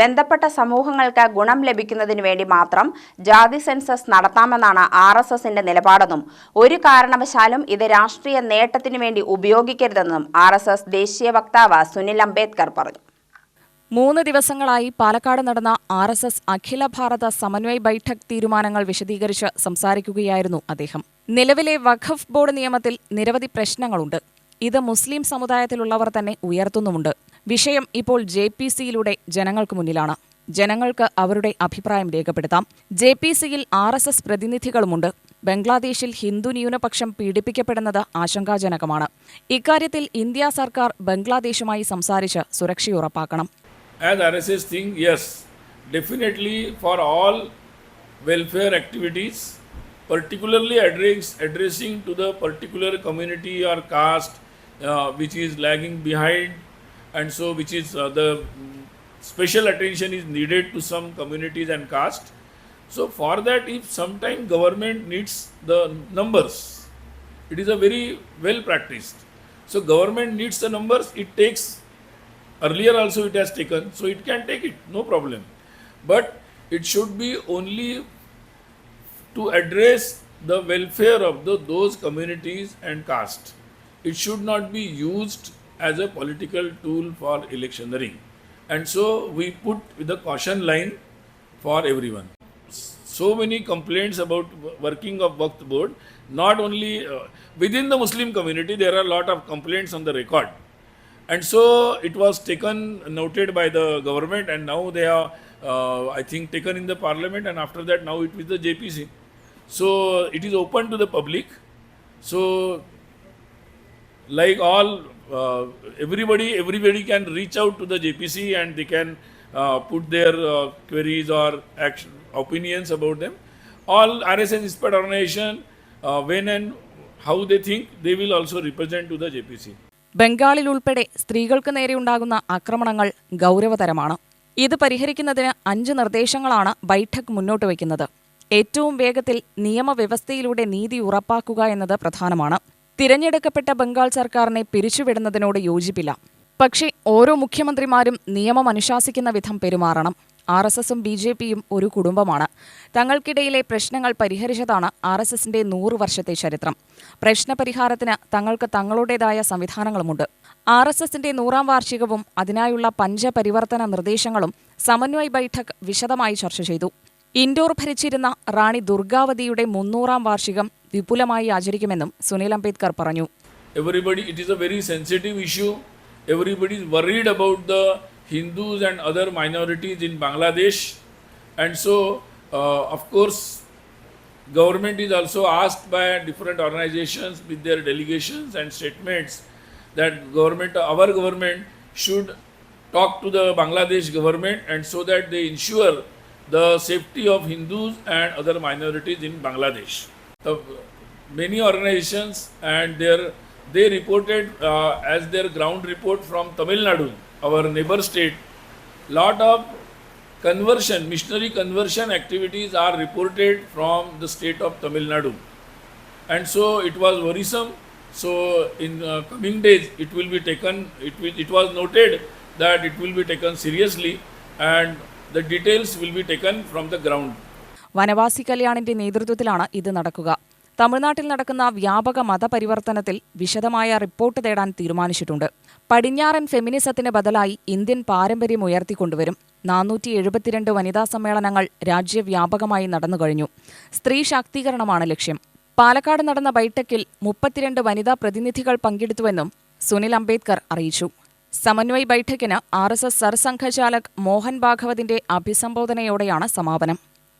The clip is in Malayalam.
ബന്ധപ്പെട്ട സമൂഹങ്ങൾക്ക് ഗുണം ലഭിക്കുന്നതിനു വേണ്ടി മാത്രം ജാതി സെൻസസ് നടത്താമെന്നാണ് ആർ എസ് എസിന്റെ നിലപാടെന്നും ഒരു കാരണവശാലും ഇത് രാഷ്ട്രീയ നേട്ടത്തിനു വേണ്ടി ഉപയോഗിക്കരുതെന്നും ആർ എസ് എസ് ദേശീയ വക്താവ് സുനിൽ അംബേദ്കർ പറഞ്ഞു. മൂന്ന് ദിവസങ്ങളായി പാലക്കാട് നടന്ന R S S Akhila Bharata Samanvay Baithak തീരുമാനങ്ങൾ വിശദീകരിച്ച് സംസാരിക്കുകയായിരുന്നു അദ്ദേഹം. നിലവിലെ വഖഫ് ബോർഡ് നിയമത്തിൽ നിരവധി പ്രശ്നങ്ങളുണ്ട്. ഇത് മുസ്ലിം സമുദായത്തിലുള്ളവർ തന്നെ ഉയർത്തുന്നുമുണ്ട്. വിഷയം ഇപ്പോൾ ജെ പി സിയിലൂടെ ജനങ്ങൾക്ക് മുന്നിലാണ്. ജനങ്ങൾക്ക് അവരുടെ അഭിപ്രായം രേഖപ്പെടുത്താം. ജെ പി സിയിൽ ആർ എസ് എസ് പ്രതിനിധികളുമുണ്ട്. ബംഗ്ലാദേശിൽ ഹിന്ദു ന്യൂനപക്ഷം പീഡിപ്പിക്കപ്പെടുന്നത് ആശങ്കാജനകമാണ്. ഇക്കാര്യത്തിൽ ഇന്ത്യ സർക്കാർ ബംഗ്ലാദേശുമായി സംസാരിച്ച് സുരക്ഷയുറപ്പാക്കണം as RSS definitely for all welfare activities, particularly address, addressing to the particular community or caste uh, which is lagging behind, and so which is uh, the special attention is needed to some communities and caste. So for that, if sometime government needs the numbers, it is a very well practiced. So government needs the numbers. It takes earlier also it has taken so it can take it no problem but it should be only to address the welfare of the, those communities and caste it should not be used as a political tool for electioneering. And so we put the caution line for everyone. So many complaints about working of Waqf board. Not only uh, within the muslim community there are a lot of complaints on the record. And so it was taken noted by the government and now they are uh, i think taken in the parliament and after that now it is the jpc so it is open to the public. So like all uh, everybody everybody can reach out to the jpc and they can uh, put their uh, queries or action, opinions about them all rss expert organization uh, when and how they think they will also represent to the jpc ബംഗാളിൽ ഉൾപ്പെടെ സ്ത്രീകൾക്ക് നേരെയുണ്ടാകുന്ന ആക്രമണങ്ങൾ ഗൗരവതരമാണ് ഇത് പരിഹരിക്കുന്നതിന് അഞ്ച് നിർദ്ദേശങ്ങളാണ് ബൈഠക് മുന്നോട്ട് വയ്ക്കുന്നത് ഏറ്റവും വേഗത്തിൽ നിയമവ്യവസ്ഥയിലൂടെ നീതി ഉറപ്പാക്കുക എന്നത് പ്രധാനമാണ് തിരഞ്ഞെടുക്കപ്പെട്ട ബംഗാൾ സർക്കാരിനെ പിരിച്ചുവിടുന്നതിനോട് യോജിപ്പില്ല. പക്ഷേ ഓരോ മുഖ്യമന്ത്രിമാരും നിയമം അനുശാസിക്കുന്ന വിധം പെരുമാറണം. ആർ എസ് എസും ബി ജെ പിയും ഒരു കുടുംബമാണ്. തങ്ങൾക്കിടയിലെ പ്രശ്നങ്ങൾ പരിഹരിച്ചതാണ് ആർ എസ് എസിന്റെ നൂറ് വർഷത്തെ ചരിത്രം. പ്രശ്നപരിഹാരത്തിന് തങ്ങൾക്ക് തങ്ങളുടേതായ സംവിധാനങ്ങളുമുണ്ട്. ആർ എസ് എസിന്റെ നൂറാം വാർഷികവും അതിനായുള്ള പഞ്ചപരിവർത്തന നിർദ്ദേശങ്ങളും സമന്വയ ബൈഠക് വിശദമായി ചർച്ച ചെയ്തു. ഇൻഡോർ ഭരിച്ചിരുന്ന റാണി ദുർഗാവതിയുടെ മുന്നൂറാം വാർഷികം വിപുലമായി ആചരിക്കുമെന്നും സുനിൽ അംബേദ്കർ പറഞ്ഞു everybody it is a very sensitive issue everybody is worried about the hindus and other minorities in bangladesh and so uh, of course government is also asked by different organizations with their delegations and statements that government our government should talk to the bangladesh government and so that they ensure the safety of hindus and other minorities in bangladesh the many organizations and their they reported uh, as their ground report from Tamil Nadu, our neighbor state, lot of conversion, missionary conversion activities are reported from the state of Tamil Nadu. And so it was worrisome. So in uh, coming days, it will be taken, it, will, it was noted that it will be taken seriously and the details will be taken from the ground. വനവാസി കല്യാണിന്റെ നേതൃത്വത്തിലാണ് ഇത് നടക്കുക. തമിഴ്നാട്ടിൽ നടക്കുന്ന വ്യാപക മതപരിവർത്തനത്തിൽ വിശദമായ റിപ്പോർട്ട് തേടാൻ തീരുമാനിച്ചിട്ടുണ്ട്. പടിഞ്ഞാറൻ ഫെമിനിസത്തിന് ബദലായി ഇന്ത്യൻ പാരമ്പര്യം ഉയർത്തിക്കൊണ്ടുവരും. നാനൂറ്റി എഴുപത്തിരണ്ട് വനിതാ സമ്മേളനങ്ങൾ രാജ്യവ്യാപകമായി നടന്നുകഴിഞ്ഞു സ്ത്രീ ശാക്തീകരണമാണ് ലക്ഷ്യം. പാലക്കാട് നടന്ന ബൈഠക്കിൽ മുപ്പത്തിരണ്ട് വനിതാ പ്രതിനിധികൾ പങ്കെടുത്തുവെന്നും സുനിൽ അംബേദ്കർ അറിയിച്ചു. Samanvay ബൈഠക്കിന് R S S Sarsanghchalak Mohan ഭാഗവതിന്റെ അഭിസംബോധനയോടെയാണ് സമാപനം.